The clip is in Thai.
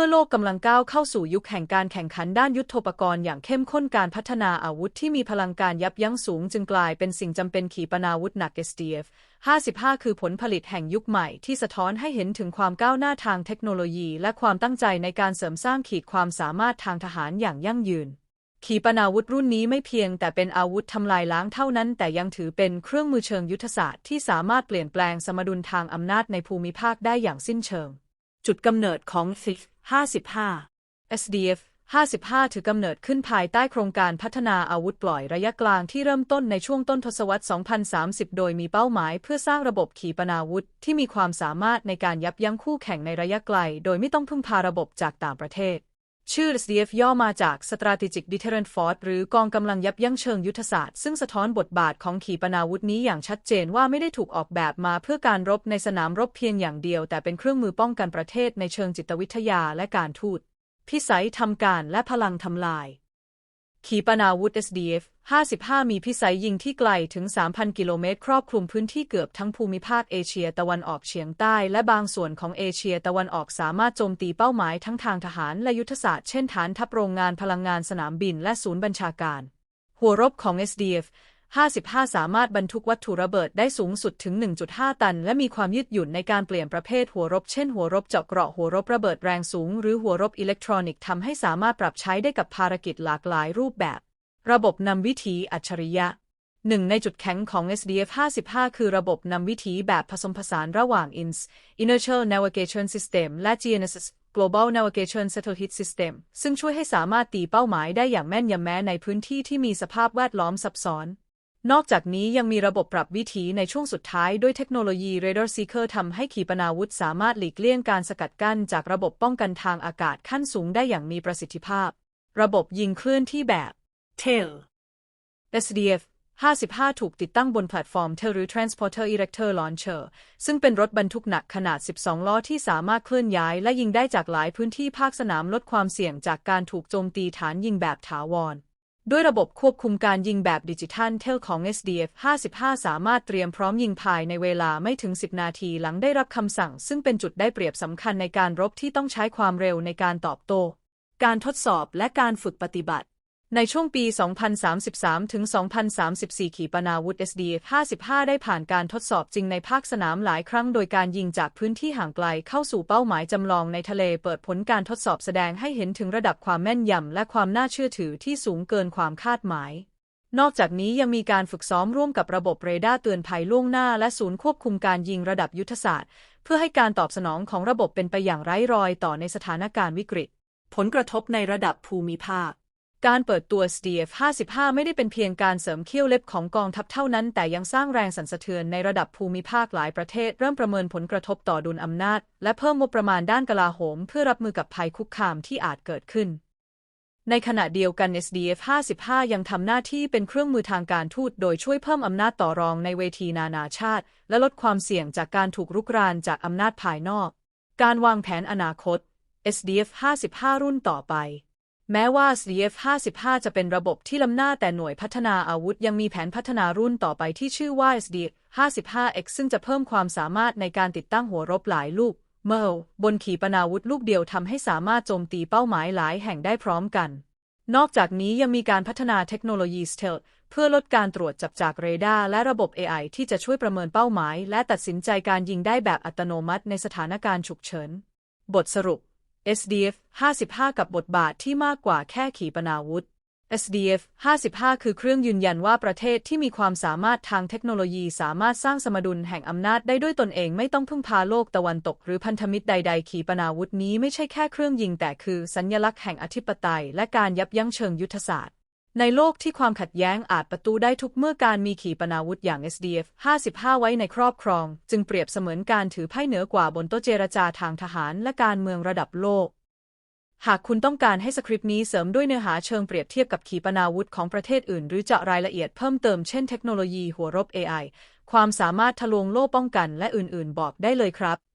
มื่อโลกกำลังก้าวเข้าสู่ยุคแห่งการแข่งขันด้านยุทโธปกรณ์อย่างเข้มข้นการพัฒนาอาวุธที่มีพลังการยับยั้งสูงจึงกลายเป็นสิ่งจำเป็นขีปนาวุธหนัก SDF 55 คือผลผลิตแห่งยุคใหม่ที่สะท้อนให้เห็นถึงความก้าวหน้าทางเทคโนโลยี และความตั้งใจในการเสริมสร้างขีดความสามารถทางทหารอย่างยั่งยืน ขีปนาวุธรุ่นนี้ไม่เพียงแต่เป็นอาวุธทำลายล้างเท่านั้น แต่ยังถือเป็นเครื่องมือเชิงยุทธศาสตร์ที่สามารถเปลี่ยนแปลงสมดุลทางอำนาจในภูมิภาคได้อย่างสิ้นเชิง จุดกำเนิดของ FIF 55 SDF 55 ถือกำเนิดขึ้นภายใต้โครงการพัฒนาอาวุธปล่อยระยะกลางที่เริ่มต้นในช่วงต้นทศวรรษ 2030 โดยมีเป้าหมายเพื่อสร้างระบบขีปนาวุธ ที่มีความสามารถในการยับยั้งคู่แข่งในระยะไกล โดยไม่ต้องพึ่งพาระบบจากต่างประเทศ ชื่อ SDF ย่อมาจาก Strategic Deterrent Force หรือกองกำลังยับยั้งเชิงยุทธศาสตร์ ซึ่งสะท้อนบทบาทของขีปนาวุธนี้อย่างชัดเจนว่าไม่ได้ถูกออกแบบมาเพื่อการรบในสนามรบเพียงอย่างเดียว แต่เป็นเครื่องมือป้องกันประเทศในเชิงจิตวิทยาและการทูต พิสัยทำการและพลังทำลาย ขีปนาวุธ SDF 55 มีพิสัยยิงที่ไกลถึง 3,000 กิโลเมตร ครอบคลุมพื้นที่เกือบทั้งภูมิภาคเอเชียตะวันออกเฉียงใต้ และบางส่วนของเอเชียตะวันออกสามารถโจมตีเป้าหมายทั้งทางทหารและยุทธศาสตร์ เช่นฐานทัพโรงงานพลังงานสนามบินและศูนย์บัญชาการ หัวรบของ SDF 55 สามารถบรรทุกวัตถุระเบิดได้สูงสุดถึง 1.5 ตัน และมีความยืดหยุ่นในการเปลี่ยนประเภทหัวรบ เช่นหัวรบเจาะเกราะหัวรบระเบิดแรงสูง หรือหัวรบอิเล็กทรอนิกส์ทำให้สามารถปรับใช้ได้กับภารกิจหลากหลายรูปแบบ ระบบนำวิถีอัจฉริยะหนึ่งในจุดแข็งของ SDF 55 คือระบบนำวิถีแบบผสมผสานระหว่าง INS Inertial Navigation System และ GNSS Global Navigation Satellite System ซึ่งช่วยให้สามารถตีเป้าหมายได้อย่างแม่นยำแม้ในพื้นที่ที่มีสภาพแวดล้อมซับซ้อน นอกจากนี้ยังมีระบบปรับวิถีในช่วงสุดท้ายด้วยเทคโนโลยี Radar Seeker ทำให้ขีปนาวุธสามารถหลีกเลี่ยงการสกัดกั้นจากระบบป้องกันทางอากาศขั้นสูงได้อย่างมีประสิทธิภาพ ระบบยิงเคลื่อนที่แบบ TAIL SDF 55 ถูกติดตั้งบนแพลตฟอร์ม TAIL หรือ Transporter Erector Launcher ซึ่งเป็นรถบรรทุกหนักขนาด 12 ล้อที่สามารถเคลื่อนย้ายและยิงได้จากหลายพื้นที่ภาคสนามลดความเสี่ยงจากการถูกโจมตีฐานยิงแบบถาวร ด้วยระบบควบคุมการยิงแบบดิจิทัลเทลของ SDF 55 สามารถเตรียมพร้อมยิงภายในเวลาไม่ถึง 10 นาทีหลังได้รับคำสั่ง ซึ่งเป็นจุดได้เปรียบสำคัญในการรบที่ต้องใช้ความเร็วในการตอบโต้ การทดสอบและการฝึกปฏิบัติ ในช่วงปี 2033 ถึง 2034 ขีปนาวุธ SDF 55 ได้ผ่านการทดสอบจริงในภาคสนามหลายครั้งโดยการยิงจากพื้นที่ห่างไกลเข้าสู่เป้าหมายจำลองในทะเลเปิดผลการทดสอบแสดงให้เห็นถึงระดับความแม่นยำและความน่าเชื่อถือที่สูงเกินความคาดหมาย นอกจากนี้ยังมีการฝึกซ้อมร่วมกับระบบเรดาร์เตือนภัยล่วงหน้า และศูนย์ควบคุมการยิงระดับยุทธศาสตร์ เพื่อให้การตอบสนองของระบบเป็นไปอย่างไร้รอยต่อในสถานการณ์วิกฤต ผลกระทบในระดับภูมิภาค การเปิดตัว SDF 55 ไม่ได้เป็นเพียงการเสริมเขี้ยวเล็บของกองทัพเท่านั้น แต่ยังสร้างแรงสั่นสะเทือนในระดับภูมิภาคหลายประเทศ เริ่มประเมินผลกระทบต่อดุลอำนาจ และเพิ่มงบประมาณด้านกลาโหม เพื่อรับมือกับภัยคุกคามที่อาจเกิดขึ้น ในขณะเดียวกัน SDF 55 ยังทำหน้าที่เป็นเครื่องมือทางการทูตโดยช่วยเพิ่มอำนาจต่อรองในเวทีนานาชาติ และลดความเสี่ยงจากการถูกรุกรานจากอำนาจภายนอก การวางแผนอนาคต SDF 55 รุ่นต่อไป แม้ว่า SDF 55 จะเป็นระบบที่ล้ำหน้าแต่หน่วยพัฒนาอาวุธยังมีแผนพัฒนารุ่นต่อไปที่ชื่อว่า SDF 55X ซึ่งจะเพิ่มความสามารถในการติดตั้งหัวรบหลายลูก เมลบนขีปนาวุธลูกเดียวทำให้สามารถโจมตีเป้าหมายหลายแห่งได้พร้อมกัน นอกจากนี้ยังมีการพัฒนาเทคโนโลยี Stealth เพื่อลดการตรวจจับจากเรดาร์และระบบ AI ที่จะช่วยประเมินเป้าหมาย และตัดสินใจการยิงได้แบบอัตโนมัติในสถานการณ์ฉุกเฉิน บทสรุป SDF 55 กับบทบาทที่มากกว่าแค่ขีปนาวุธ SDF 55 คือเครื่องยืนยันว่าประเทศที่มีความสามารถทางเทคโนโลยีสามารถสร้างสมดุลแห่งอำนาจได้ด้วยตนเองไม่ต้องพึ่งพาโลกตะวันตก หรือพันธมิตรใด ๆ ขีปนาวุธนี้ไม่ใช่แค่เครื่องยิงแต่คือสัญญลักษณ์แห่งอธิปไตย และการยับยั้งเชิงยุทธศาสตร์ ในโลกที่ความขัดแย้งอาจประตูได้ทุกเมื่อการมีขีปนาวุธอย่าง SDF 55 ไว้ในครอบครอง จึงเปรียบเสมือนการถือไพ่เหนือกว่าบนโต๊ะเจรจาทางทหารและการเมืองระดับโลก หากคุณต้องการให้สคริปต์นี้เสริมด้วยเนื้อหาเชิงเปรียบเทียบกับขีปนาวุธของประเทศอื่น หรือเจาะรายละเอียดเพิ่มเติมเช่นเทคโนโลยีหัวรบ AI ความสามารถทะลวงโล่ป้องกันและอื่นๆ บอกได้เลยครับ